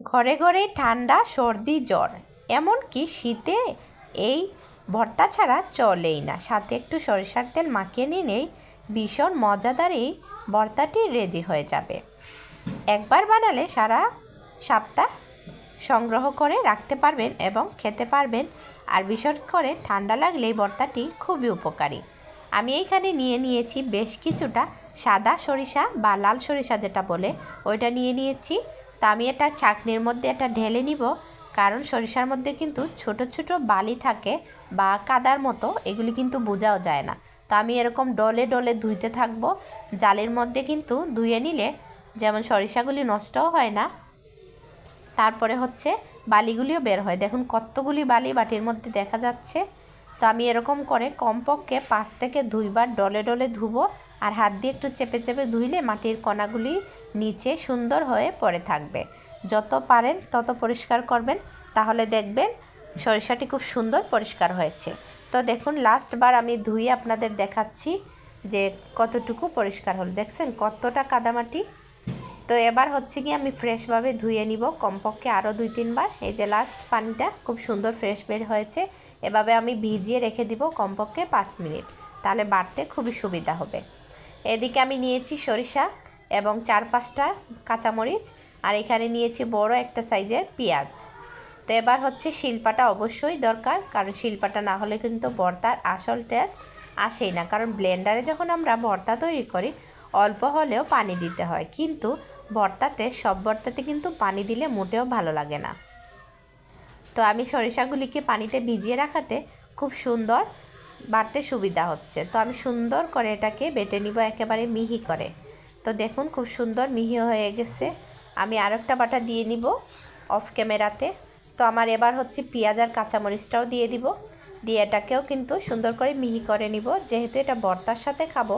ঘরে ঘরে ঠান্ডা, সর্দি, জ্বর। এমনকি শীতে এই ভর্তা ছাড়া চলেই না। সাথে একটু সরিষার তেল মাখিয়ে নিলেই ভীষণ মজাদার এই ভর্তাটি রেডি হয়ে যাবে। একবার বানালে সারা সপ্তাহ সংগ্রহ করে রাখতে পারবেন এবং খেতে পারবেন। আর বিশেষ করে ঠান্ডা লাগলে এই ভর্তাটি খুবই উপকারী। আমি এইখানে নিয়ে নিয়েছি বেশ কিছুটা সাদা সরিষা বা লাল সরিষা যেটা বলে, ওইটা নিয়ে নিয়েছি। তা আমি এটা চাকনির মধ্যে এটা ঢেলে নিব, কারণ সরিষার মধ্যে কিন্তু ছোট ছোট বালি থাকে বা কাদার মতো, এগুলি কিন্তু বোঝাও যায় না। তো আমি এরকম ডলে ডলে ধুইতে থাকব, জালের মধ্যে কিন্তু ধুয়ে নিলে যেমন সরিষাগুলি নষ্টও হয় না, তারপরে হচ্ছে বালিগুলিও বের হয়। দেখুন কতগুলি বালি বাটির মধ্যে দেখা যাচ্ছে। তো আমি এরকম করে কমপক্ষে পাঁচ থেকে দুইবার ডলে ডলে ধুবো আর হাত দিয়ে একটু চেপে চেপে ধুইলে মাটির কণাগুলি নিচে সুন্দর হয়ে পড়ে থাকবে। যত পারেন তত পরিষ্কার করবেন, তাহলে দেখবেন সরিষাটি খুব সুন্দর পরিষ্কার হয়েছে। তো দেখুন লাস্টবার আমি ধুয়ে আপনাদের দেখাচ্ছি যে কতটুকু পরিষ্কার হলো। দেখছেন কতটা কাদামাটি? তো এবার হচ্ছে কি আমি ফ্রেশভাবে ধুয়ে নিব। কমপক্ষে আরও দুই, তিনবার। এই যে লাস্ট পানিটা খুব সুন্দর ফ্রেশ বের হয়েছে। এভাবে আমি ভিজিয়ে রেখে দিব কমপক্ষে পাঁচ মিনিট। তাহলে বাড়তে খুবই সুবিধা হবে। এদিকে আমি নিয়েছি সরিষা এবং চার পাঁচটা কাঁচামরিচ। আর এখানে নিয়েছি বড় একটা সাইজের পেঁয়াজ। তো এবার হচ্ছে শিল্পাটা অবশ্যই দরকার। কারণ শিল্পাটা না হলে কিন্তু ভর্তার আসল টেস্ট আসেই না। কারণ ব্লেন্ডারে যখন আমরা ভর্তা তৈরি করি, অল্প হলেও পানি দিতে হয়। কিন্তু ভর্তাতে সব ভর্তাতে কিন্তু পানি দিলে মোটেও ভালো লাগে না। তো আমি সরিষাগুলিকে পানিতে ভিজিয়ে রাখাতে খুব সুন্দর বাড়তে সুবিধা হচ্ছে। তো আমি সুন্দর করে এটাকে বেটে নিব, একেবারে মিহি করে। তো দেখুন, খুব সুন্দর মিহি হয়ে গেছে। আমি আর একটা বাটা দিয়ে নিব অফ ক্যামেরাতে। তো আমার এবার হচ্ছে পেঁয়াজ আর কাঁচামরিচটাও দিয়ে দিব। দিয়ে এটাকেও কিন্তু সুন্দর করে মিহি করে নিব। যেহেতু এটা ভর্তার সাথে খাব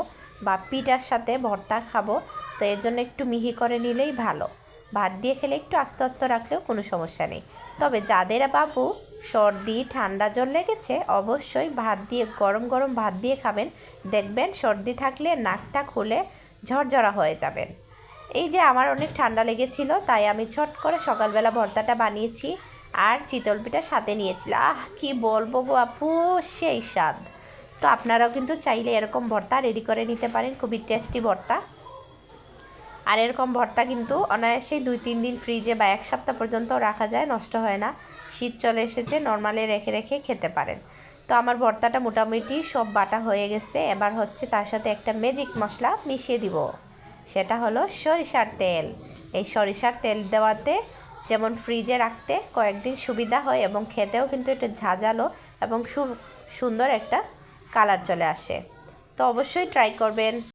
পিঠার সাথে ভর্তা খাব, তো এর জন্য একটু মিহি করে নিলেই ভালো। ভাত দিয়ে খেলে একটু আস্তে আস্তে রাখলেও কোনো সমস্যা নেই। তবে যাদের বাবু সর্দি, ঠান্ডা, জ্বর লেগেছে, অবশ্যই ভাত দিয়ে, গরম গরম ভাত দিয়ে খাবেন। দেখবেন সর্দি থাকলে নাকটা খুলে ঝরঝরা হয়ে যাবেন। এই যে আমার অনেক ঠান্ডা লেগেছিল, তাই আমি ছট করে সকালবেলা ভর্তাটা বানিয়েছি আর চিতল পিঠা সাথে নিয়েছিলাম আহ, কি বলব গো আপু, সেই স্বাদ। তো আপনারাও কিন্তু চাইলে এরকম ভর্তা রেডি করে নিতে পারেন, খুবই টেস্টি ভর্তা। আর এরকম ভর্তা কিন্তু অনায়াসেই দুই তিন দিন ফ্রিজে বা এক সপ্তাহ পর্যন্ত রাখা যায়, নষ্ট হয় না। শীত চলে এসেছে নর্মালি রেখে রেখে খেতে পারেন। তো আমার ভর্তাটা মোটামুটি সব বাটা হয়ে গেছে। এবার হচ্ছে তার সাথে একটা ম্যাজিক মশলা মিশিয়ে দিব। সেটা হলো সরিষার তেল। এই সরিষার তেল দেওয়াতে যেমন ফ্রিজে রাখতে কয়েকদিন সুবিধা হয় এবং খেতেও কিন্তু এটা ঝাঁঝালো এবং সুন্দর একটা কালার চলে আসে। তো অবশ্যই ট্রাই করবেন।